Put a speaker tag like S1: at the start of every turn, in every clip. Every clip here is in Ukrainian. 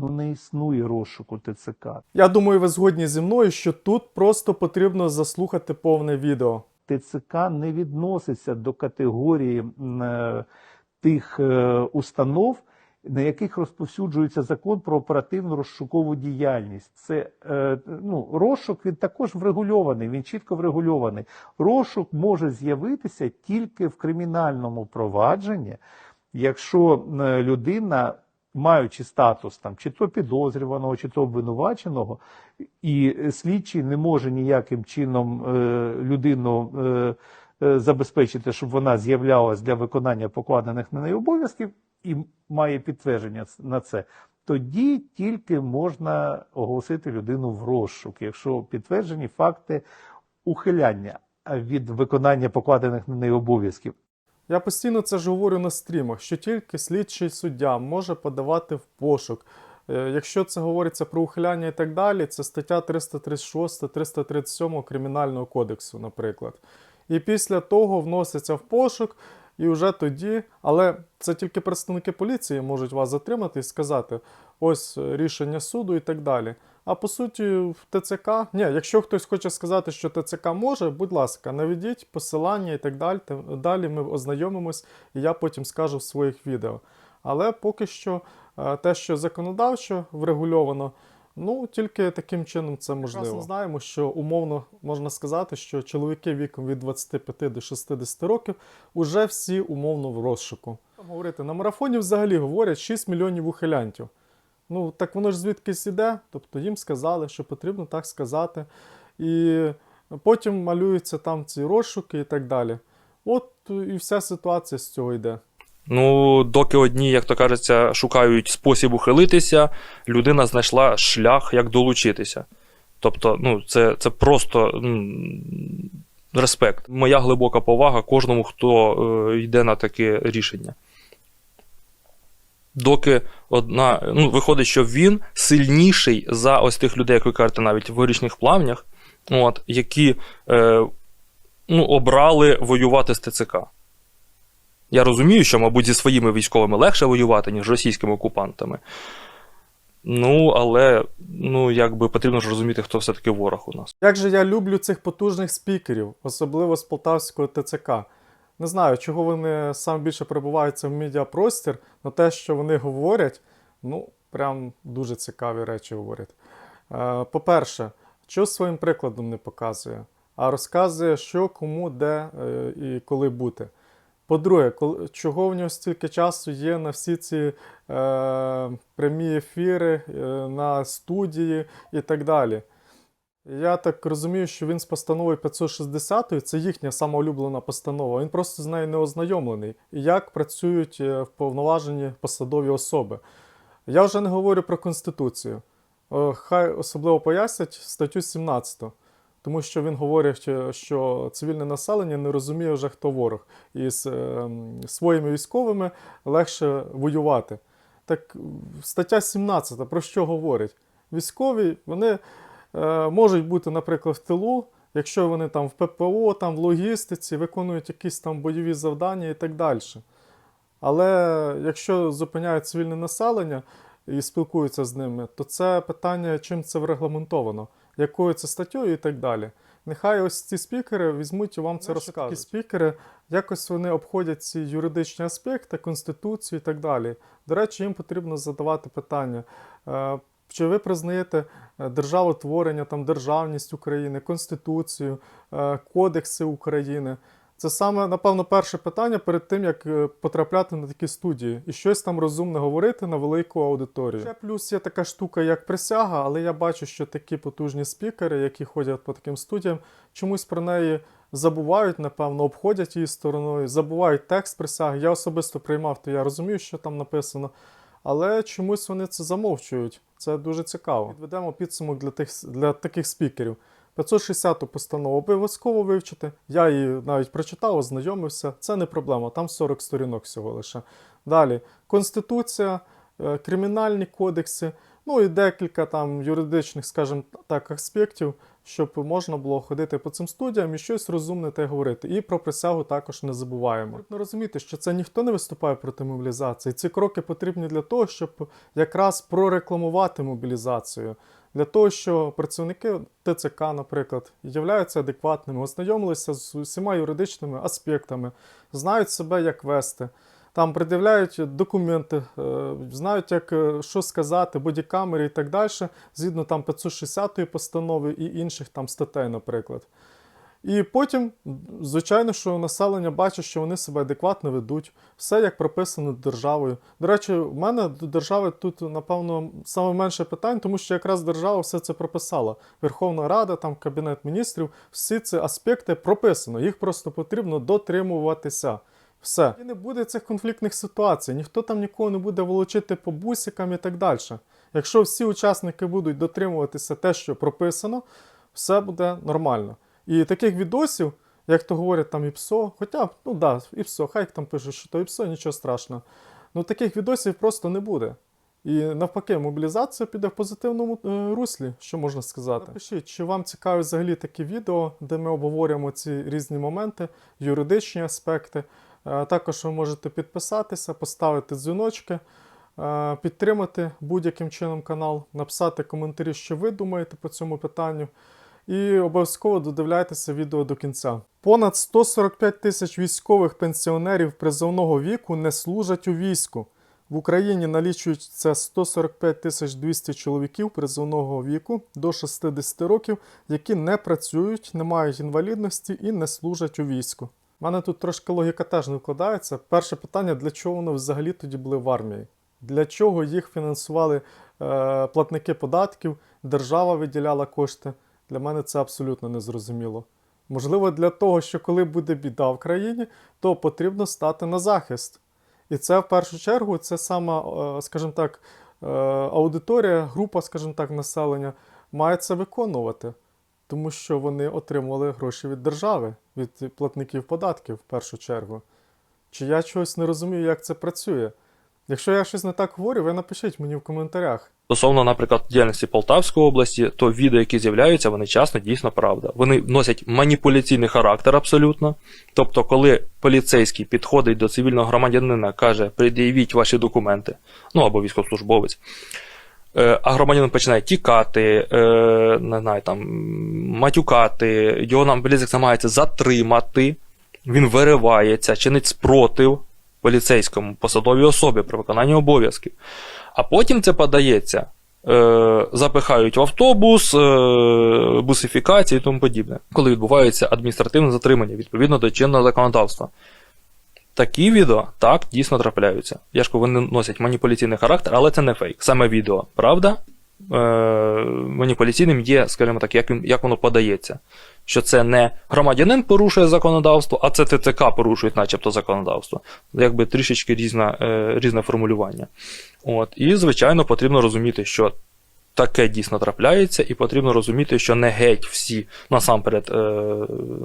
S1: Ну не існує розшуку ТЦК.
S2: Я думаю, ви згодні зі мною, що тут просто потрібно заслухати повне відео.
S1: ТЦК не відноситься до категорії е, тих е, установ, на яких розповсюджується закон про оперативну розшукову діяльність. Це е, ну, розшук він також врегульований, він чітко врегульований. Розшук може з'явитися тільки в кримінальному провадженні, якщо е, людина. Маючи статус там чи то підозрюваного, чи то обвинуваченого, і слідчий не може ніяким чином е, людину е, е, забезпечити, щоб вона з'являлась для виконання покладених на неї обов'язків, і має підтвердження на це, тоді тільки можна оголосити людину в розшук, якщо підтверджені факти ухиляння від виконання покладених на неї обов'язків.
S2: Я постійно це ж говорю на стрімах, що тільки слідчий суддя може подавати в пошук. Е, Якщо це говориться про ухиляння і так далі, це стаття 336, 337 Кримінального кодексу, наприклад. І після того вноситься в пошук, і вже тоді, але це тільки представники поліції можуть вас затримати і сказати: ось е, рішення суду і так далі. А по суті, в ТЦК, ні, якщо хтось хоче сказати, що ТЦК може, будь ласка, наведіть посилання і так далі. Далі ми ознайомимось, і я потім скажу в своїх відео. Але поки що е, те, що законодавчо врегульовано, ну тільки таким чином це можливо. Прекрасно знаємо, що умовно можна сказати, що чоловіки віком від 25 до 60 років уже всі умовно в розшуку. Говорити на марафоні взагалі говорять 6 мільйонів ухилянтів. Ну, так воно ж звідкись іде, тобто їм сказали, що потрібно так сказати. І потім малюються там ці розшуки і так далі. От і вся ситуація з цього йде.
S3: Ну, доки одні, як то кажеться, шукають спосіб ухилитися, людина знайшла шлях, як долучитися. Тобто, ну, це, це просто респект. Моя глибока повага кожному, хто е, йде на таке рішення. Доки одна, ну, виходить, що він сильніший за ось тих людей, як ви кажете, навіть в горішніх плавнях, от, які е, ну, обрали воювати з ТЦК. Я розумію, що, мабуть, зі своїми військовими легше воювати, ніж російськими окупантами. Ну, але ну, якби потрібно ж розуміти, хто все-таки ворог у нас.
S2: Як же я люблю цих потужних спікерів, особливо з полтавського ТЦК. Не знаю, чого вони саме більше перебуваються в медіапростір, але те, що вони говорять, ну, прям дуже цікаві речі говорять. Е, По-перше, що своїм прикладом не показує, а розказує, що кому, де е, і коли бути. По-друге, чого в нього стільки часу є на всі ці е, прямі ефіри, е, на студії і так далі. Я так розумію, що він з постановою 560, це їхня самоулюблена постанова, він просто з нею не ознайомлений. І як працюють е, вповноважені посадові особи. Я вже не говорю про Конституцію. Е, Хай особливо пояснять статтю 17, тому що він говорить, е, що цивільне населення не розуміє вже, хто ворог, і з своїми військовими легше воювати. Так стаття 17 про що говорить? Військові вони можуть бути, наприклад, в тилу, якщо вони там в ППО, там в логістиці, виконують якісь там бойові завдання і так далі. Але якщо зупиняють цивільне населення і спілкуються з ними, то це питання, чим це врегламентовано, якою це статтєю і так далі. Нехай ось ці спікери візьмуть і вам це розкажуть. Такі спікери якось вони обходять ці юридичні аспекти, конституцію і так далі. До речі, їм потрібно задавати питання. Чи ви признаєте е, державотворення, там, державність України, Конституцію, е, кодекси України? Це саме, напевно, перше питання перед тим, як е, потрапляти на такі студії і щось там розумне говорити на велику аудиторію. Ще плюс є така штука, як присяга, але я бачу, що такі потужні спікери, які ходять по таким студіям, чомусь про неї забувають, напевно, обходять її стороною, забувають текст присяги. Я особисто приймав, то я розумію, що там написано. Але чомусь вони це замовчують. Це дуже цікаво. Підведемо підсумок для, тих, для таких спікерів. 560-ту постанову обов'язково вивчити. Я її навіть прочитав, ознайомився. Це не проблема, там 40 сторінок всього лише. Далі, Конституція, е, кримінальні кодекси, ну і декілька там юридичних, скажімо так, аспектів, щоб можна було ходити по цим студіям і щось розумне те говорити. І про присягу також не забуваємо. Потрібно розуміти, що це ніхто не виступає проти мобілізації. Ці кроки потрібні для того, щоб якраз прорекламувати мобілізацію. Для того, що працівники ТЦК, наприклад, являються адекватними, ознайомилися з усіма юридичними аспектами, знають себе, як вести. Там придивляють документи, е, знають, як е, що сказати, бодікамери і так далі, згідно там 560 постанови і інших там статей, наприклад. І потім, звичайно, що населення бачить, що вони себе адекватно ведуть, все як прописано державою. До речі, в мене до держави тут, напевно, саме менше питань, тому що якраз держава все це прописала. Верховна Рада, там Кабінет міністрів, всі ці аспекти прописано. Їх просто потрібно дотримуватися. Все. І не буде цих конфліктних ситуацій, ніхто там нікого не буде волочити по бусикам і так далі. Якщо всі учасники будуть дотримуватися те, що прописано, все буде нормально. І таких відосів, як то говорять, там ІПСО, хоча, ну да, ІПСО, хай там пишуть, що то ІПСО, нічого страшного. Ну таких відосів просто не буде. І навпаки, мобілізація піде в позитивному е, руслі, що можна сказати. Напишіть, чи вам цікаві взагалі такі відео, де ми обговорюємо ці різні моменти, юридичні аспекти. Е, Також ви можете підписатися, поставити дзвіночки, е, підтримати будь-яким чином канал, написати коментарі, що ви думаєте по цьому питанню. І обов'язково додивляйтеся відео до кінця. Понад 145 тисяч військових пенсіонерів призовного віку не служать у війську. В Україні налічується 145 тисяч 200 чоловіків призовного віку до 60 років, які не працюють, не мають інвалідності і не служать у війську. У мене тут трошки логіка теж не вкладається. Перше питання: для чого вони взагалі тоді були в армії? Для чого їх фінансували е, платники податків, держава виділяла кошти? Для мене це абсолютно незрозуміло. Можливо, для того, що коли буде біда в країні, то потрібно стати на захист. І це в першу чергу це сама, е, скажімо так, е, аудиторія, група, скажімо так, населення має це виконувати, тому що вони отримували гроші від держави, від платників податків в першу чергу. Чи я чогось не розумію, як це працює? Якщо я щось не так говорю, ви напишіть мені в коментарях.
S3: Стосовно, наприклад, діяльності Полтавської області, то відео, які з'являються, вони часто дійсно правда. Вони носять маніпуляційний характер абсолютно. Тобто, коли поліцейський підходить до цивільного громадянина, каже, пред'явіть ваші документи, ну або військовослужбовець. Е, А громадянин починає тікати, е, не знаю, там, матюкати, його нам поліцейський намагається затримати, він виривається, чинить спротив поліцейському посадовій особі при виконанні обов'язків. А потім це подається, е, запихають в автобус, бусифікації і тому подібне, коли відбувається адміністративне затримання відповідно до чинного законодавства. Такі відео так дійсно трапляються. Я ж кажу, вони носять маніпуляційний характер, але це не фейк. Саме відео, правда? Е, маніпуляційним є, скажімо так, як, як воно подається. Що це не громадянин порушує законодавство, а це ТЦК порушує, начебто, законодавство. Якби трішечки різне, е, різне формулювання. От. І, звичайно, потрібно розуміти, що таке дійсно трапляється, і потрібно розуміти, що не геть всі, насамперед, е,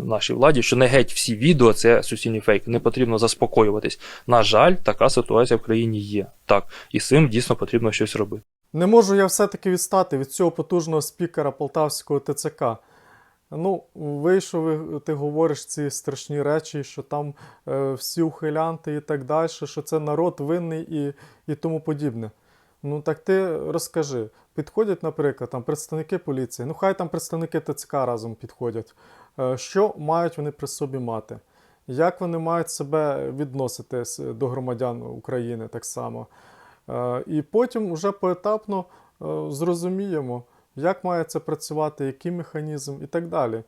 S3: нашій владі, що не геть всі відео це суцільні фейки. Не потрібно заспокоюватись. На жаль, така ситуація в країні є. Так, і з цим дійсно потрібно щось робити.
S2: Не можу я все-таки відстати від цього потужного спікера Полтавського ТЦК. Ну, вийшов, ти говориш ці страшні речі, що там е, всі ухилянти і так далі, що це народ винний і, і тому подібне. Ну так ти розкажи. Підходять, наприклад, там представники поліції, ну хай там представники ТЦК разом підходять. Е, що мають вони при собі мати? Як вони мають себе відносити до громадян України так само? Е, І потім вже поетапно е, зрозуміємо, як має це працювати, який механізм і так далі.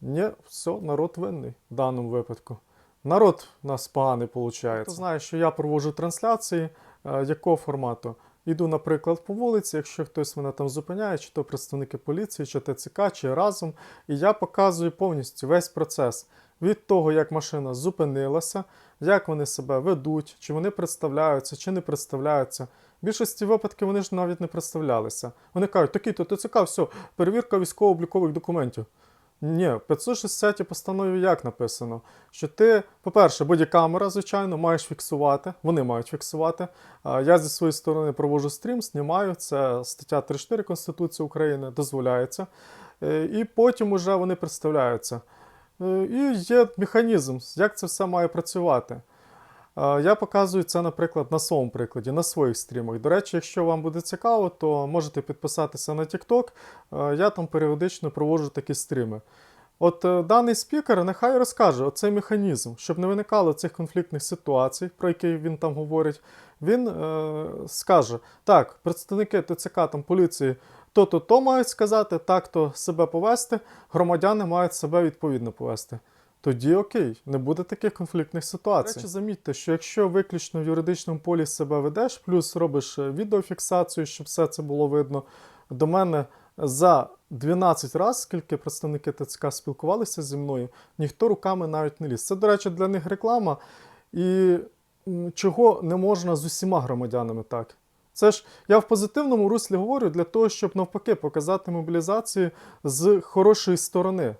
S2: Ні, все, народ винний в даному випадку. Народ у нас поганий виходить. Ти знаєш, що я проводжу трансляції якого формату? Іду, наприклад, по вулиці, якщо хтось мене там зупиняє, чи то представники поліції, чи ТЦК, чи разом, і я показую повністю весь процес від того, як машина зупинилася, як вони себе ведуть, чи вони представляються, чи не представляються. В більшості випадків вони ж навіть не представлялися. Вони кажуть, такий то ТЦК, все, перевірка військово-облікових документів. Ні, в 560 постанові як написано? Що ти, по-перше, бодікамера, звичайно, маєш фіксувати, вони мають фіксувати. Я зі своєї сторони провожу стрім, знімаю. Це стаття 34 Конституції України, дозволяється. Е, І потім уже вони представляються. Е, І є механізм, як це все має працювати. Я показую це, наприклад, на своєму прикладі, на своїх стрімах. До речі, якщо вам буде цікаво, то можете підписатися на TikTok. Я там періодично проводжу такі стріми. От е, даний спікер нехай розкаже оцей механізм, щоб не виникало цих конфліктних ситуацій, про які він там говорить. Він е, скаже: так, представники ТЦК там поліції то-то то мають сказати, так то себе повести, громадяни мають себе відповідно повести. Тоді окей, не буде таких конфліктних ситуацій. До речі, замітьте, що якщо виключно в юридичному полі себе ведеш, плюс робиш е, відеофіксацію, щоб все це було видно, до мене за 12 разів, скільки представники ТЦК спілкувалися зі мною, ніхто руками навіть не ліз. Це, до речі, для них реклама. І чого не можна з усіма громадянами так. Це ж я в позитивному руслі говорю для того, щоб навпаки показати мобілізацію з хорошої сторони.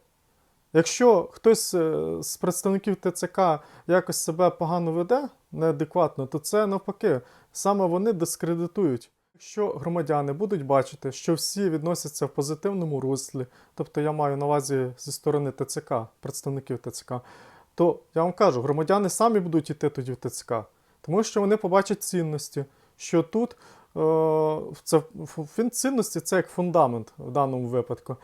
S2: Якщо хтось е, з представників ТЦК якось себе погано веде, неадекватно, то це навпаки, саме вони дискредитують. Якщо громадяни будуть бачити, що всі відносяться в позитивному руслі, тобто я маю на увазі зі сторони ТЦК, представників ТЦК, то я вам кажу, громадяни самі будуть йти тоді в ТЦК, тому що вони побачать цінності, що тут е, це цінності це як фундамент в даному випадку.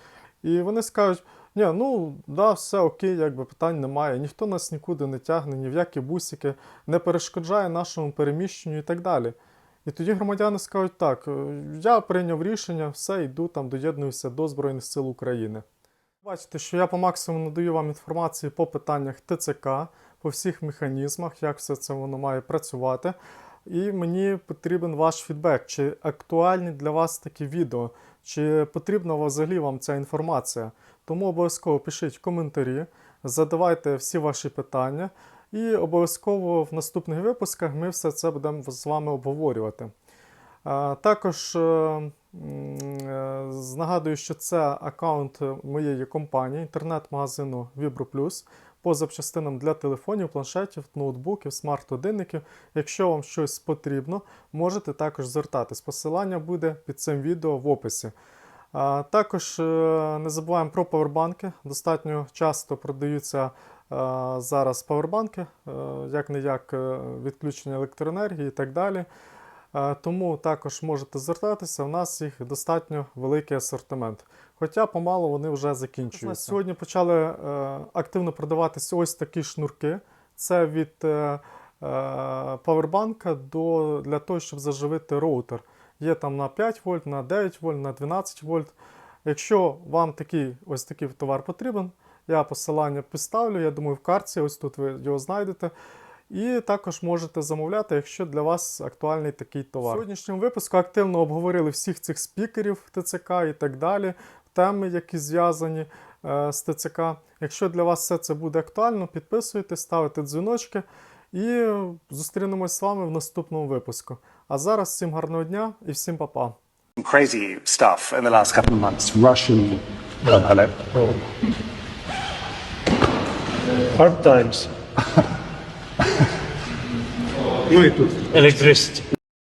S2: І вони скажуть, ні, ну да, все окей, якби питань немає. Ніхто нас нікуди не тягне, ні в які бусики, не перешкоджає нашому переміщенню і так далі. І тоді громадяни скажуть, так, е, я прийняв рішення, все, йду там, доєднуюся до Збройних сил України. Бачите, що я по максимуму надаю вам інформації по питаннях ТЦК, по всіх механізмах, як все це воно має працювати. І мені потрібен ваш фідбек, чи актуальні для вас такі відео, чи потрібна взагалі вам ця інформація. Тому обов'язково пишіть коментарі, задавайте всі ваші питання, і обов'язково в наступних випусках ми все це будемо з вами обговорювати. Також е, е, нагадую, що це аккаунт моєї компанії, інтернет-магазину Vibro по запчастинам для телефонів, планшетів, ноутбуків, смарт-годинників. Якщо вам щось потрібно, можете також звертатись. Посилання буде під цим відео в описі. Також е, не забуваємо про павербанки. Достатньо часто продаються е, зараз павербанки, як не як відключення електроенергії і так далі. Е, Тому також можете звертатися. У нас їх достатньо великий асортимент. Хоча помалу вони вже закінчуються. Сьогодні почали е, активно продаватися ось такі шнурки. Це від е, е, павербанка до, для того, щоб заживити роутер. Є там на 5 вольт, на 9 вольт, на 12 вольт. Якщо вам такий ось такий товар потрібен, я посилання підставлю. Я думаю, в карті, ось тут ви його знайдете. І також можете замовляти, якщо для вас актуальний такий товар. В сьогоднішньому випуску активно обговорили всіх цих спікерів ТЦК і так далі, теми, які зв'язані е, з ТЦК. Якщо для вас все це буде актуально, підписуйтесь, ставте дзвіночки і зустрінемось з вами в наступному випуску. А зараз всім гарного дня і всім па-па.
S4: crazy stuff in the last couple of months.
S5: Russian
S4: Oh, hello.
S5: hard times. ну і тут
S6: electricity.